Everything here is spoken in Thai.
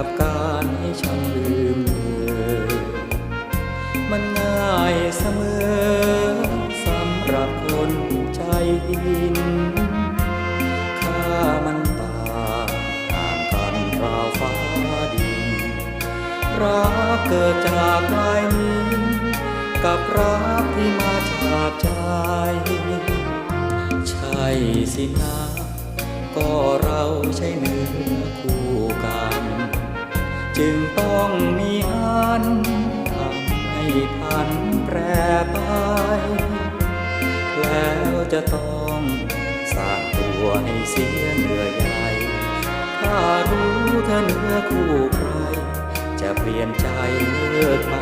กับการให้ฉันลืมเธอ มันง่ายเสมอสำหรับคนใจหินค่ามันต่างห่างกันราวฟ้าดินรักเกิดจากลายนี้กับรักที่มาจากใจ ใช่สินะก็เราใช่เนื้อคู่ จึงต้องมีอันทำให้พันแปรไป แล้วจะต้องสร้างตัวให้เสียเหนื่อยใหญ่ ถ้ารู้เธอเนื้อคู่ใคร จะเปลี่ยนใจเลิกไป